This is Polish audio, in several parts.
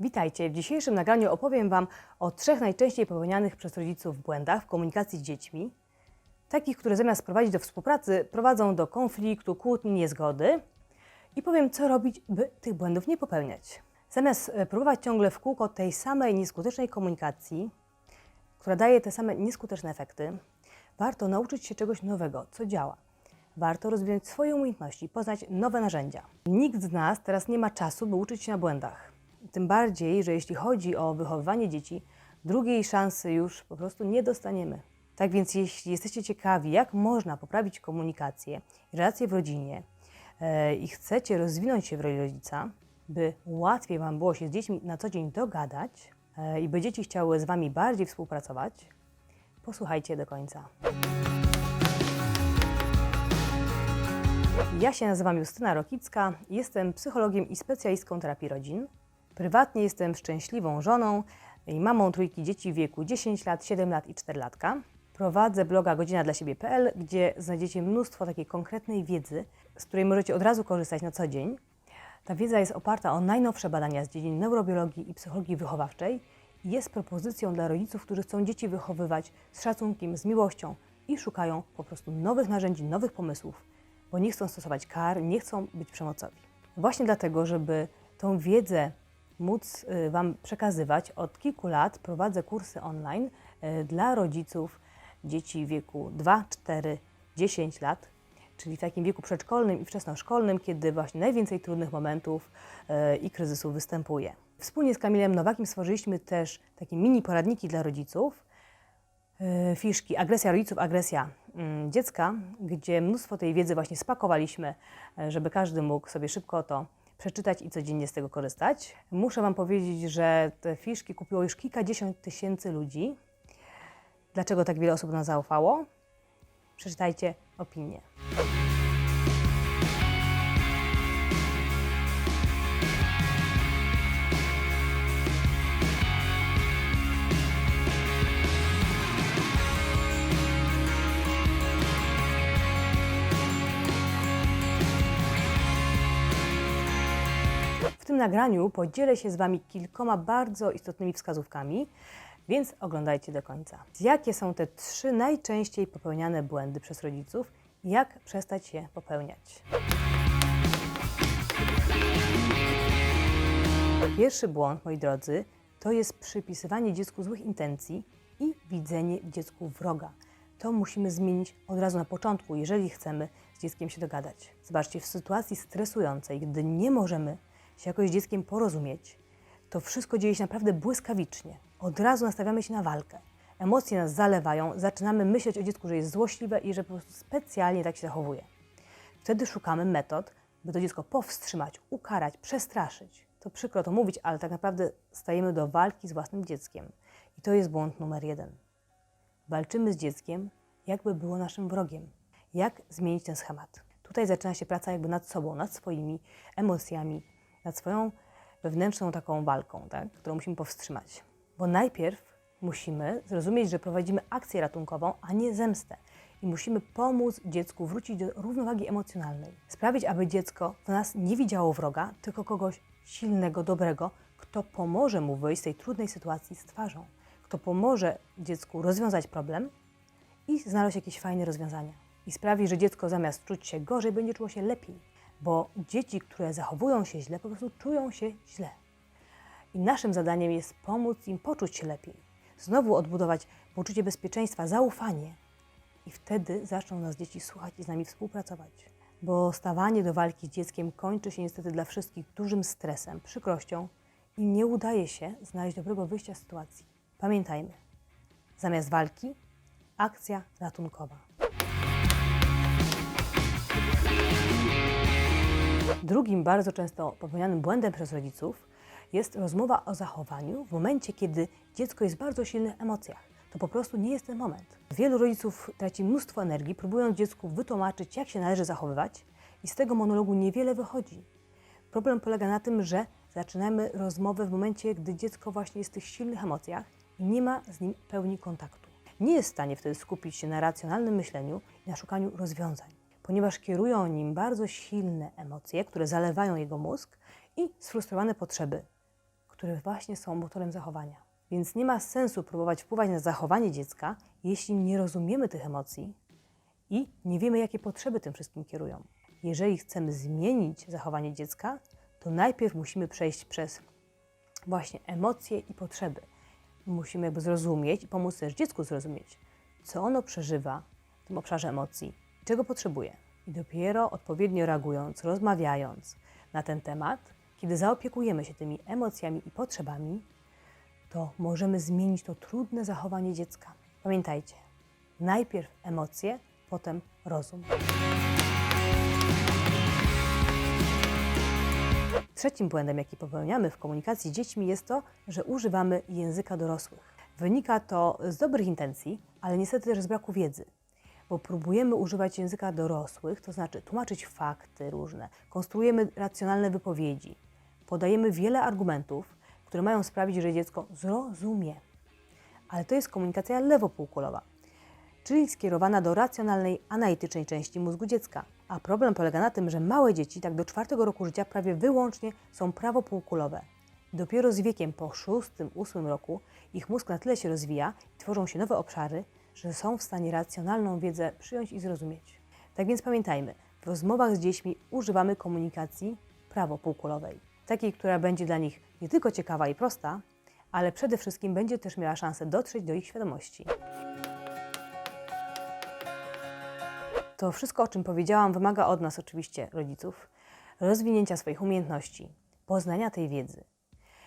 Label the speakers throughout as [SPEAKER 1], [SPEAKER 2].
[SPEAKER 1] Witajcie. W dzisiejszym nagraniu opowiem Wam o trzech najczęściej popełnianych przez rodziców błędach w komunikacji z dziećmi. Takich, które zamiast prowadzić do współpracy, prowadzą do konfliktu, kłótni, niezgody. I powiem, co robić, by tych błędów nie popełniać. Zamiast e, próbować ciągle w kółko tej samej nieskutecznej komunikacji, która daje te same nieskuteczne efekty, warto nauczyć się czegoś nowego, co działa. Warto rozwijać swoje umiejętności, poznać nowe narzędzia. Nikt z nas teraz nie ma czasu, by uczyć się na błędach. Tym bardziej, że jeśli chodzi o wychowywanie dzieci, drugiej szansy już po prostu nie dostaniemy. Tak więc, jeśli jesteście ciekawi, jak można poprawić komunikację i relacje w rodzinie e, i chcecie rozwinąć się w roli rodzica, by łatwiej Wam było się z dziećmi na co dzień dogadać e, i by dzieci chciały z Wami bardziej współpracować, posłuchajcie do końca. Ja się nazywam Justyna Rokicka, jestem psychologiem i specjalistką terapii rodzin. Prywatnie jestem szczęśliwą żoną i mamą trójki dzieci w wieku 10 lat, 7 lat i 4 latka. Prowadzę bloga godzina dla siebie.pl, gdzie znajdziecie mnóstwo takiej konkretnej wiedzy, z której możecie od razu korzystać na co dzień. Ta wiedza jest oparta o najnowsze badania z dziedzin neurobiologii i psychologii wychowawczej i jest propozycją dla rodziców, którzy chcą dzieci wychowywać z szacunkiem, z miłością i szukają po prostu nowych narzędzi, nowych pomysłów, bo nie chcą stosować kar, nie chcą być przemocowi. Właśnie dlatego, żeby tą wiedzę móc y, Wam przekazywać, od kilku lat prowadzę kursy online y, dla rodziców dzieci w wieku 2, 4, 10 lat, czyli w takim wieku przedszkolnym i wczesnoszkolnym, kiedy właśnie najwięcej trudnych momentów y, i kryzysów występuje. Wspólnie z Kamilem Nowakiem stworzyliśmy też takie mini poradniki dla rodziców, fiszki Agresja rodziców, agresja dziecka, gdzie mnóstwo tej wiedzy właśnie spakowaliśmy, e, żeby każdy mógł sobie szybko to przeczytać i codziennie z tego korzystać. Muszę Wam powiedzieć, że te fiszki kupiło już kilkadziesiąt tysięcy ludzi. Dlaczego tak wiele osób nas zaufało? Przeczytajcie opinię. Nagraniu podzielę się z Wami kilkoma bardzo istotnymi wskazówkami, więc oglądajcie do końca. Jakie są te trzy najczęściej popełniane błędy przez rodziców i jak przestać je popełniać? Pierwszy błąd, moi drodzy, to jest przypisywanie dziecku złych intencji i widzenie dziecku wroga. To musimy zmienić od razu na początku, jeżeli chcemy z dzieckiem się dogadać. Zobaczcie, w sytuacji stresującej, gdy nie możemy się jakoś z dzieckiem porozumieć, to wszystko dzieje się naprawdę błyskawicznie. Od razu nastawiamy się na walkę. Emocje nas zalewają, zaczynamy myśleć o dziecku, że jest złośliwe i że po prostu specjalnie tak się zachowuje. Wtedy szukamy metod, by to dziecko powstrzymać, ukarać, przestraszyć. To przykro to mówić, ale tak naprawdę stajemy do walki z własnym dzieckiem. I to jest błąd numer jeden. Walczymy z dzieckiem, jakby było naszym wrogiem. Jak zmienić ten schemat? Tutaj zaczyna się praca jakby nad sobą, nad swoimi emocjami, nad swoją wewnętrzną taką walką, tak? którą musimy powstrzymać. Bo najpierw musimy zrozumieć, że prowadzimy akcję ratunkową, a nie zemstę. I musimy pomóc dziecku wrócić do równowagi emocjonalnej. Sprawić, aby dziecko w nas nie widziało wroga, tylko kogoś silnego, dobrego, kto pomoże mu wyjść z tej trudnej sytuacji z twarzą. Kto pomoże dziecku rozwiązać problem i znaleźć jakieś fajne rozwiązania. I sprawi, że dziecko zamiast czuć się gorzej, będzie czuło się lepiej. Bo dzieci, które zachowują się źle, po prostu czują się źle. I naszym zadaniem jest pomóc im poczuć się lepiej. Znowu odbudować poczucie bezpieczeństwa, zaufanie. I wtedy zaczną nas dzieci słuchać i z nami współpracować. Bo stawanie do walki z dzieckiem kończy się niestety dla wszystkich dużym stresem, przykrością i nie udaje się znaleźć dobrego wyjścia z sytuacji. Pamiętajmy, zamiast walki, akcja ratunkowa. Drugim bardzo często popełnianym błędem przez rodziców jest rozmowa o zachowaniu w momencie, kiedy dziecko jest w bardzo silnych emocjach. To po prostu nie jest ten moment. Wielu rodziców traci mnóstwo energii, próbując dziecku wytłumaczyć, jak się należy zachowywać, i z tego monologu niewiele wychodzi. Problem polega na tym, że zaczynamy rozmowę w momencie, gdy dziecko właśnie jest w tych silnych emocjach i nie ma z nim pełni kontaktu. Nie jest w stanie wtedy skupić się na racjonalnym myśleniu i na szukaniu rozwiązań. Ponieważ kierują nim bardzo silne emocje, które zalewają jego mózg i sfrustrowane potrzeby, które właśnie są motorem zachowania. Więc nie ma sensu próbować wpływać na zachowanie dziecka, jeśli nie rozumiemy tych emocji i nie wiemy, jakie potrzeby tym wszystkim kierują. Jeżeli chcemy zmienić zachowanie dziecka, to najpierw musimy przejść przez właśnie emocje i potrzeby. Musimy jakby zrozumieć i pomóc też dziecku zrozumieć, co ono przeżywa w tym obszarze emocji czego potrzebuje. I dopiero odpowiednio reagując, rozmawiając na ten temat, kiedy zaopiekujemy się tymi emocjami i potrzebami, to możemy zmienić to trudne zachowanie dziecka. Pamiętajcie, najpierw emocje, potem rozum. Trzecim błędem, jaki popełniamy w komunikacji z dziećmi, jest to, że używamy języka dorosłych. Wynika to z dobrych intencji, ale niestety też z braku wiedzy, bo próbujemy używać języka dorosłych, to znaczy tłumaczyć fakty różne, konstruujemy racjonalne wypowiedzi, podajemy wiele argumentów, które mają sprawić, że dziecko zrozumie. Ale to jest komunikacja lewopółkulowa, czyli skierowana do racjonalnej, analitycznej części mózgu dziecka. A problem polega na tym, że małe dzieci, tak do czwartego roku życia, prawie wyłącznie są prawopółkulowe. Dopiero z wiekiem po szóstym, ósmym roku ich mózg na tyle się rozwija i tworzą się nowe obszary, że są w stanie racjonalną wiedzę przyjąć i zrozumieć. Tak więc pamiętajmy, w rozmowach z dziećmi używamy komunikacji prawopółkulowej. Takiej, która będzie dla nich nie tylko ciekawa i prosta, ale przede wszystkim będzie też miała szansę dotrzeć do ich świadomości. To wszystko, o czym powiedziałam, wymaga od nas oczywiście, rodziców, rozwinięcia swoich umiejętności, poznania tej wiedzy,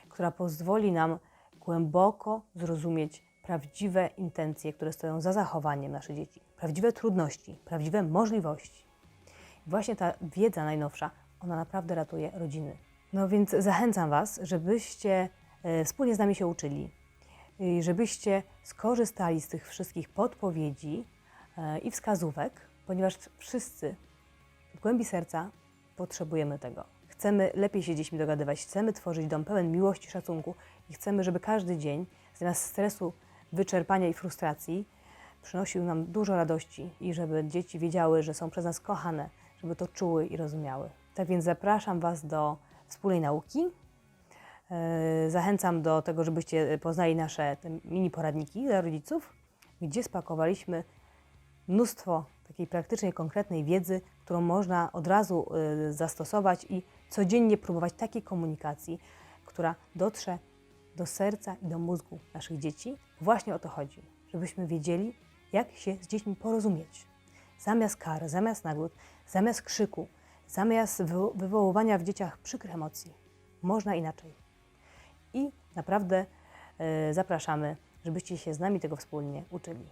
[SPEAKER 1] która pozwoli nam głęboko zrozumieć prawdziwe intencje, które stoją za zachowaniem naszych dzieci, prawdziwe trudności, prawdziwe możliwości. I właśnie ta wiedza najnowsza, ona naprawdę ratuje rodziny. No więc zachęcam Was, żebyście e, wspólnie z nami się uczyli, żebyście skorzystali z tych wszystkich podpowiedzi e, i wskazówek, ponieważ wszyscy w głębi serca potrzebujemy tego. Chcemy lepiej się dziećmi dogadywać, chcemy tworzyć dom pełen miłości, szacunku i chcemy, żeby każdy dzień zamiast stresu, wyczerpania i frustracji przynosił nam dużo radości i żeby dzieci wiedziały, że są przez nas kochane, żeby to czuły i rozumiały. Tak więc zapraszam Was do wspólnej nauki. Yy, Zachęcam do tego, żebyście poznali nasze mini poradniki dla rodziców, gdzie spakowaliśmy mnóstwo takiej praktycznej, konkretnej wiedzy, którą można od razu y, zastosować i codziennie próbować takiej komunikacji, która dotrze do serca i do mózgu naszych dzieci. Właśnie o to chodzi, żebyśmy wiedzieli, jak się z dziećmi porozumieć. Zamiast kar, zamiast nagród, zamiast krzyku, zamiast wywo- wywoływania w dzieciach przykrych emocji, można inaczej. I naprawdę y, zapraszamy, żebyście się z nami tego wspólnie uczyli.